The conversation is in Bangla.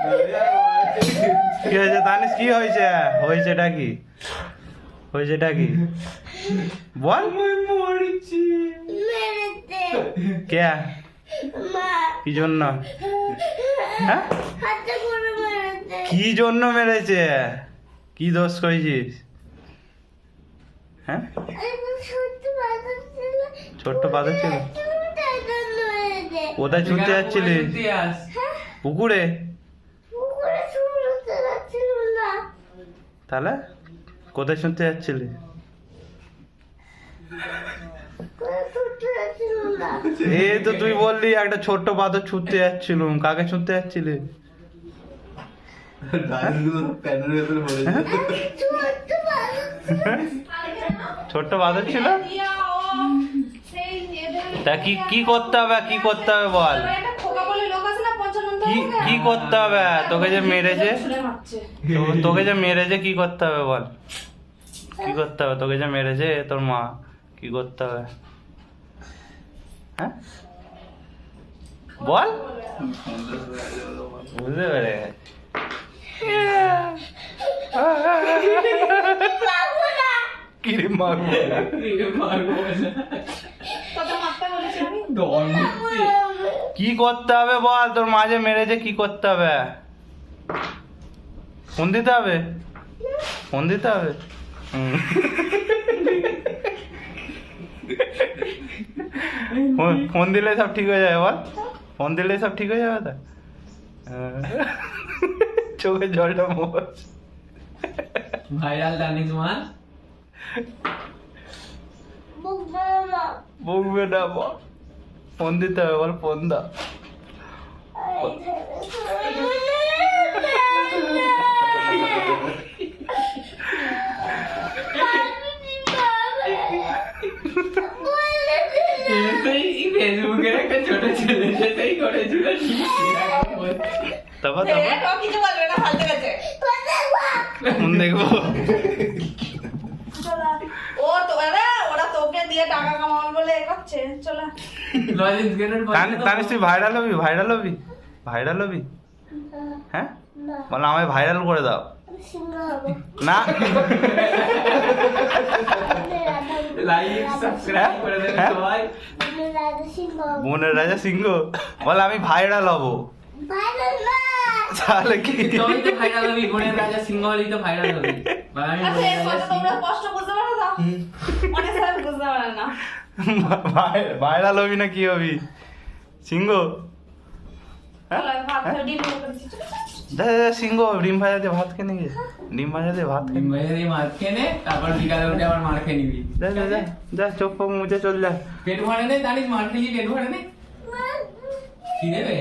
কি হয়েছে তানিস কি হয়েছে? হয়েছেটা কি? হয়েছেটা কি? বল। মেরেছে কে? কি জন্য? হ্যাঁ? কি জন্য মেরেছে? কি দোষ করেছিস? হ্যাঁ? ছোট্ট বাচ্চা ছিল। কোথায় ছুটতে যাচ্ছিলি? পুকুরে পুকুরে শুনতে যাচ্ছিল না তাহলে কোথায় শুনতে যাচ্ছিলি? এই তো তুই বললি একটা ছোট্ট পাথর ছুটতে যাচ্ছিলুম কাকে ছুটতে যাচ্ছিলি? হ্যাঁ? ছোট্ট পাথর ছিল? তা কি কি করতে হবে কি করতে হবে বল। কি কি করতে হবে? তোকে যে মেরেছে? তো- তোকে যে মেরেছে কি করতে হবে বল? কি করতে হবে? তোকে যে মেরেছে তোর মা কি করতে হবে? হ্যাঁ? বল। বুঝতে পেরে গেছি। কি রে মারবো কি করতে হবে বল? তোর মাঝে মেরেছে কি করতে হবে? ফোন দিতে হবে? ফোন দিতে হবে? ফোন- দিলে সব ঠিক হয়ে যাবে বল। ফোন দিলে সব ঠিক হয়ে যাবে তো? হ্যাঁ। চোখে জলটা মোর ভাইরাল দানিশ মান বকবে না বকবে না বল। ফোন দিতে হবে বল ফোন দাও ফেসবুকের একটা ছোট ছেলে সেটাই করেছিল তারপর তারপর কিছু বলবে না ফালতু গেছে দেখব ও তো দিয়ে টাকা কামাবে বলে এ করছে চলো। লজেন্স গেনের তানি- তুই ভাইরাল হবি ভাইরাল হবি ভাইরাল হবি। হ্যাঁ? বল আমায় ভাইরাল করে দাও। না। লাইক সাবস্ক্রাইব করে দেবেন হ্যাঁ? সবাই। বোনের রাজা সিংহ বল আমি ভাইরাল হব। তাহলে কি? তো ভাইরাল হবি বোনের রাজা সিংহ হলেই তো ভাইরাল হবি। বা আমি আচ্ছা কষ্ট বুঝতে ভাইরাল হবি না কি হবি? সিংহ? হ্যাঁ? চলো ভাত খাই ডিম করেছি। যা যা, যা, সিংহ ডিম ভাজা দিয়ে ভাত খেয়ে যা। ডিম ভাজা দিয়ে ভাত খেয়ে মেয়েদের এই মার খেয়ে নে তারপর বিকালে উঠে আবার মার খেয়ে নিবি। যা যা যা যা চোখ ফোক মুছে চল যা। পেট ভরে নে জানিস মার খেয়ে পেট ভরে নে। কি দেবে